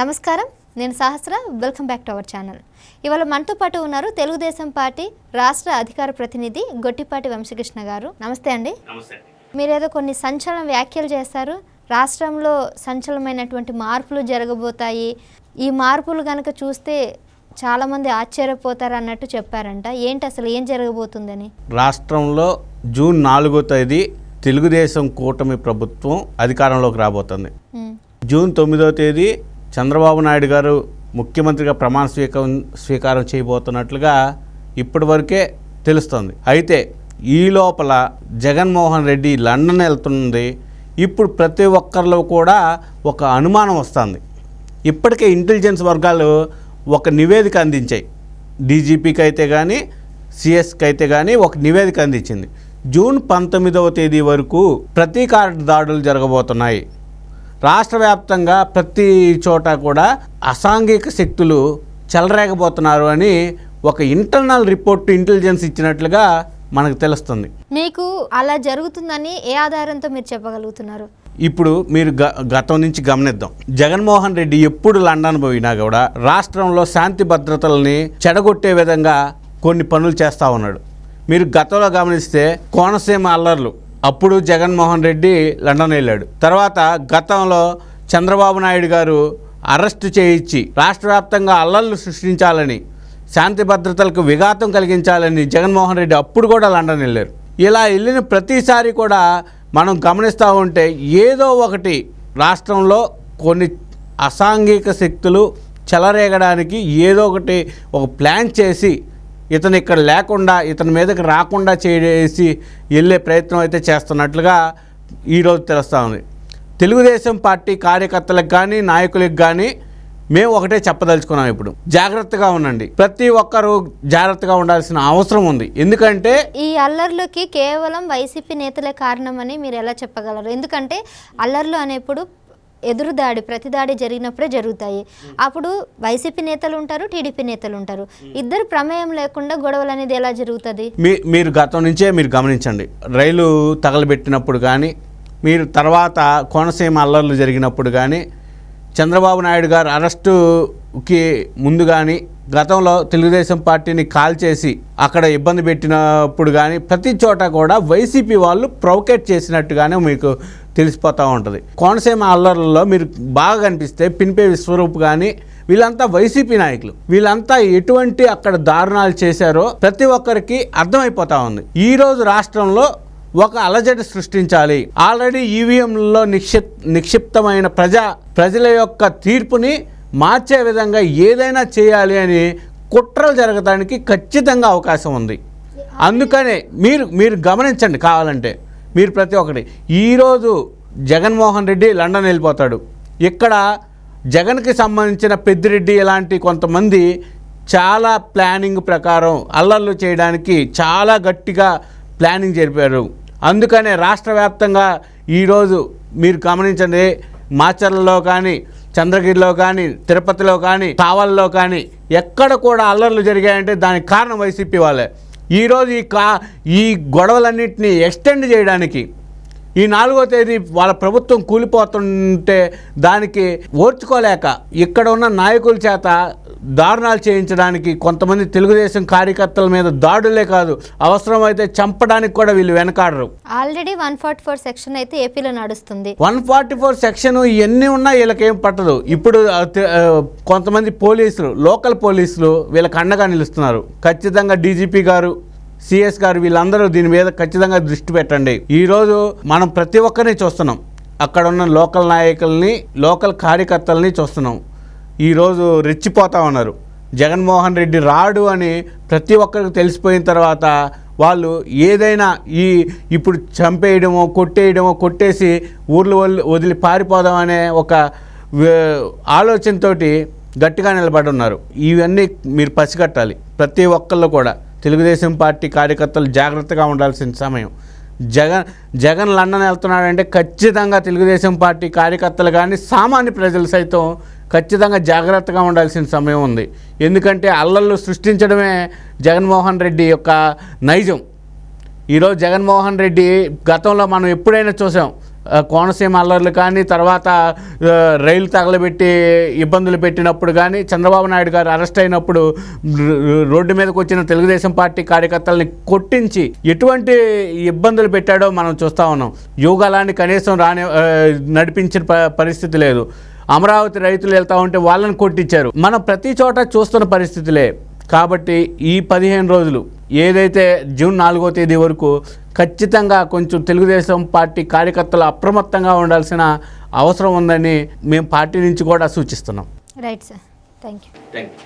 నమస్కారం. నేను Sahasra. Welcome back to our channel. ఇవాళ మనతో పాటు ఉన్నారు తెలుగుదేశం పార్టీ రాష్ట్ర అధికార ప్రతినిధి గొట్టిపాటి వంశకృష్ణ గారు. నమస్తే అండి. మీరేదో కొన్ని సంచలన వ్యాఖ్యలు చేస్తారు. రాష్ట్రంలో సంచలనమైనటువంటి మార్పులు జరగబోతాయి. ఈ మార్పులు కనుక చూస్తే చాలామంది ఆశ్చర్యపోతారు అన్నట్టు చెప్పారంట. ఏంటి అసలు ఏం జరగబోతుందని? రాష్ట్రంలో జూన్ నాలుగో తేదీ తెలుగుదేశం కూటమి ప్రభుత్వం అధికారంలోకి రాబోతుంది. జూన్ తొమ్మిదో తేదీ చంద్రబాబు నాయుడు గారు ముఖ్యమంత్రిగా ప్రమాణ స్వీకారం స్వీకారం చేయబోతున్నట్లుగా ఇప్పటి వరకే తెలుస్తుంది. అయితే ఈ లోపల జగన్మోహన్ రెడ్డి లండన్ వెళ్తుంది ఇప్పుడు ప్రతి ఒక్కరిలో కూడా ఒక అనుమానం వస్తుంది. ఇప్పటికే ఇంటెలిజెన్స్ వర్గాలు ఒక నివేదిక అందించాయి. డీజీపీకి అయితే కానీ సిఎస్కి అయితే కానీ ఒక నివేదిక అందించింది. జూన్ పంతొమ్మిదవ తేదీ వరకు ప్రతీకార దాడులు జరగబోతున్నాయి. రాష్ట్ర వ్యాప్తంగా ప్రతి చోట కూడా అసాంఘిక శక్తులు చెలరేగబోతున్నారు అని ఒక ఇంటర్నల్ రిపోర్ట్ ఇంటెలిజెన్స్ ఇచ్చినట్లుగా మనకు తెలుస్తుంది. మీకు అలా జరుగుతుందని ఏ ఆధారంతో మీరు చెప్పగలుగుతున్నారు? ఇప్పుడు మీరు గ గతం నుంచి గమనిద్దాం. జగన్మోహన్ రెడ్డి ఎప్పుడు లండన్ పోయినా కూడా రాష్ట్రంలో శాంతి భద్రతల్ని చెడగొట్టే విధంగా కొన్ని పనులు చేస్తూ ఉన్నాడు. మీరు గతంలో గమనిస్తే కోనసీమ అల్లర్లు అప్పుడు జగన్మోహన్ రెడ్డి లండన్ వెళ్ళాడు. తర్వాత గతంలో చంద్రబాబు నాయుడు గారు అరెస్టు చేయించి రాష్ట్ర వ్యాప్తంగా అల్లర్లు సృష్టించాలని శాంతి భద్రతలకు విఘాతం కలిగించాలని జగన్మోహన్ రెడ్డి అప్పుడు కూడా లండన్ వెళ్ళారు. ఇలా వెళ్ళిన ప్రతిసారి కూడా మనం గమనిస్తూ ఉంటే ఏదో ఒకటి రాష్ట్రంలో కొన్ని అసాంఘిక శక్తులు చెలరేగడానికి ఏదో ఒకటి ఒక ప్లాన్ చేసి ఇతను ఇక్కడ లేకుండా ఇతని మీదకి రాకుండా చేసి వెళ్ళే ప్రయత్నం అయితే చేస్తున్నట్లుగా ఈరోజు తెలుస్తూ ఉంది. తెలుగుదేశం పార్టీ కార్యకర్తలకు కానీ నాయకులకు కానీ మేము ఒకటే చెప్పదలుచుకున్నాం ఇప్పుడు. జాగ్రత్తగా ఉండండి. ప్రతి ఒక్కరూ జాగ్రత్తగా ఉండాల్సిన అవసరం ఉంది. ఎందుకంటే ఈ అల్లర్లకి కేవలం వైసీపీ నేతలే కారణమని మీరు ఎలా చెప్పగలరు? ఎందుకంటే అల్లర్లు అనేప్పుడు ఎదురుదాడి ప్రతిదాడి జరిగినప్పుడే జరుగుతాయి. అప్పుడు వైసీపీ నేతలు ఉంటారు టీడీపీ నేతలు ఉంటారు. ఇద్దరు ప్రమేయం లేకుండా గొడవలు అనేది ఎలా జరుగుతుంది? మీ మీరు గతం నుంచే మీరు గమనించండి. రైలు తగలబెట్టినప్పుడు కానీ మీరు తర్వాత కోనసీమ అల్లర్లు జరిగినప్పుడు కానీ చంద్రబాబు నాయుడు గారు అరెస్టుకి ముందు కానీ గతంలో తెలుగుదేశం పార్టీని కాల్ చేసి అక్కడ ఇబ్బంది పెట్టినప్పుడు కానీ ప్రతి చోట కూడా వైసీపీ వాళ్ళు ప్రొవకేట్ చేసినట్టుగానే మీకు తెలిసిపోతూ ఉంటుంది. కోనసీమ అల్లర్లలో మీరు బాగా కనిపిస్తే పిన్పే విశ్వరూప్ కానీ వీళ్ళంతా వైసీపీ నాయకులు. వీళ్ళంతా ఎటువంటి అక్కడ దారుణాలు చేశారో ప్రతి ఒక్కరికి అర్థమైపోతా ఉంది. ఈ రోజు రాష్ట్రంలో ఒక అలజడి సృష్టించాలి. ఆల్రెడీ ఈవీఎంలలో నిక్షిప్ నిక్షిప్తమైన ప్రజా ప్రజల యొక్క తీర్పుని మార్చే విధంగా ఏదైనా చేయాలి అని కుట్రలు జరగడానికి ఖచ్చితంగా అవకాశం ఉంది. అందుకనే మీరు మీరు గమనించండి కావాలంటే. మీరు ప్రతి ఒక్కటి. ఈరోజు జగన్మోహన్ రెడ్డి లండన్ వెళ్ళిపోతాడు. ఇక్కడ జగన్కి సంబంధించిన పెద్దిరెడ్డి ఇలాంటి కొంతమంది చాలా ప్లానింగ్ ప్రకారం అల్లర్లు చేయడానికి చాలా గట్టిగా ప్లానింగ్ జరిపారు. అందుకనే రాష్ట్ర వ్యాప్తంగా ఈరోజు మీరు గమనించండి మాచర్లలో కానీ చంద్రగిరిలో కానీ తిరుపతిలో కానీ కావల్లో కానీ ఎక్కడ కూడా అల్లర్లు జరిగాయంటే దానికి కారణం వైసీపీ వాళ్ళే. ఈరోజు ఈ కా ఈ గొడవలన్నింటినీ ఎక్స్టెండ్ చేయడానికి ఈ నాలుగో తేదీ వాళ్ళ ప్రభుత్వం కూలిపోతుంటే దానికి ఓర్చుకోలేక ఇక్కడ ఉన్న నాయకుల చేత దారుణాలు చేయించడానికి కొంతమంది తెలుగుదేశం కార్యకర్తల మీద దాడులే కాదు అవసరమైతే చంపడానికి కూడా వీళ్ళు వెనకాడరు. Already one forty four section అయితే ఏపీలో నడుస్తుంది. వన్ ఫార్టీ ఫోర్ సెక్షన్ ఇవన్నీ ఉన్నా వీళ్ళకేం పట్టదు. ఇప్పుడు కొంతమంది పోలీసులు లోకల్ పోలీసులు వీళ్ళకి అండగా నిలుస్తున్నారు. ఖచ్చితంగా డీజీపీ గారు సిఎస్ గారు వీళ్ళందరూ దీని మీద ఖచ్చితంగా దృష్టి పెట్టండి. ఈరోజు మనం ప్రతి ఒక్కరిని చూస్తున్నాం. అక్కడ ఉన్న లోకల్ నాయకుల్ని లోకల్ కార్యకర్తల్ని చూస్తున్నాం. ఈరోజు రెచ్చిపోతా ఉన్నారు. జగన్మోహన్ రెడ్డి రాడు అని ప్రతి ఒక్కరికి తెలిసిపోయిన తర్వాత వాళ్ళు ఏదైనా ఈ ఇప్పుడు చంపేయడమో కొట్టేయడమో కొట్టేసి ఊర్లు వదిలి వదిలి పారిపోదామనే ఒక ఆలోచనతో గట్టిగా నిలబడి ఉన్నారు. ఇవన్నీ మీరు పసిగట్టాలి. ప్రతి ఒక్కళ్ళు కూడా. తెలుగుదేశం పార్టీ కార్యకర్తలు జాగ్రత్తగా ఉండాల్సిన సమయం. జగన్ జగన్ లండన్ వెళ్తున్నాడంటే ఖచ్చితంగా తెలుగుదేశం పార్టీ కార్యకర్తలు కానీ సామాన్య ప్రజలు సైతం ఖచ్చితంగా జాగ్రత్తగా ఉండాల్సిన సమయం ఉంది. ఎందుకంటే అల్లర్లు సృష్టించడమే జగన్మోహన్ రెడ్డి యొక్క నైజం. ఈరోజు జగన్మోహన్ రెడ్డి గతంలో మనం ఎప్పుడైనా చూసాం కోనసీమ అల్లర్లు కానీ తర్వాత రైలు తగలబెట్టి ఇబ్బందులు పెట్టినప్పుడు కానీ చంద్రబాబు నాయుడు గారు అరెస్ట్ అయినప్పుడు రోడ్డు మీదకి వచ్చిన తెలుగుదేశం పార్టీ కార్యకర్తల్ని కొట్టించి ఎటువంటి ఇబ్బందులు పెట్టాడో మనం చూస్తూ ఉన్నాం. యోగాలాన్ని కనీసం రాని నడిపించిన ప- పరిస్థితి లేదు. అమరావతి రైతులు వెళ్తా ఉంటే వాళ్ళని కొట్టించారు. మనం ప్రతి చోట చూస్తున్న పరిస్థితులే. కాబట్టి ఈ పదిహేను రోజులు ఏదైతే జూన్ నాలుగో తేదీ వరకు ఖచ్చితంగా కొంచెం తెలుగుదేశం పార్టీ కార్యకర్తలు అప్రమత్తంగా ఉండాల్సిన అవసరం ఉందని మేము పార్టీ నుంచి కూడా సూచిస్తున్నాం. Right sir thank you thank you